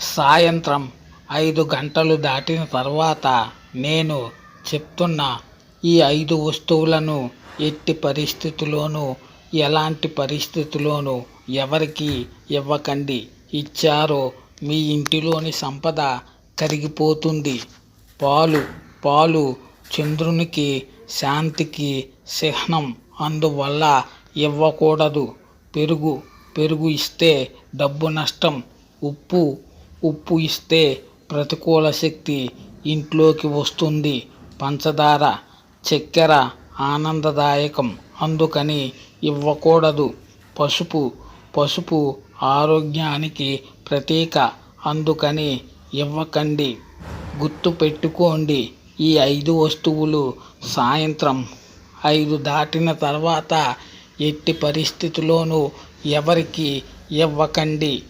సాయంత్రం ఐదు గంటలు దాటిన తర్వాత నేను చెప్తున్న ఈ ఐదు వస్తువులను ఎట్టి పరిస్థితిలోనూ ఎలాంటి పరిస్థితిలోనూ ఎవరికి ఇవ్వకండి. ఇచ్చారో మీ ఇంటిలోని సంపద కరిగిపోతుంది. పాలు పాలు చంద్రునికి శాంతికి చిహ్నం అందువల్ల ఇవ్వకూడదు. పెరుగు పెరుగు ఇస్తే డబ్బు నష్టం. ఉప్పు ఉప్పు ఇస్తే ప్రతికూల శక్తి ఇంట్లోకి వస్తుంది. పంచదార చక్కెర ఆనందదాయకం. అందుకని ఇవ్వకూడదు. పసుపు పసుపు ఆరోగ్యానికి ప్రతీక. అందుకని ఇవ్వకండి. గుర్తు పెట్టుకోండి. ఈ ఐదు వస్తువులు సాయంత్రం ఐదు దాటిన తర్వాత ఎట్టి పరిస్థితిలోనూ ఎవరికి ఇవ్వకండి.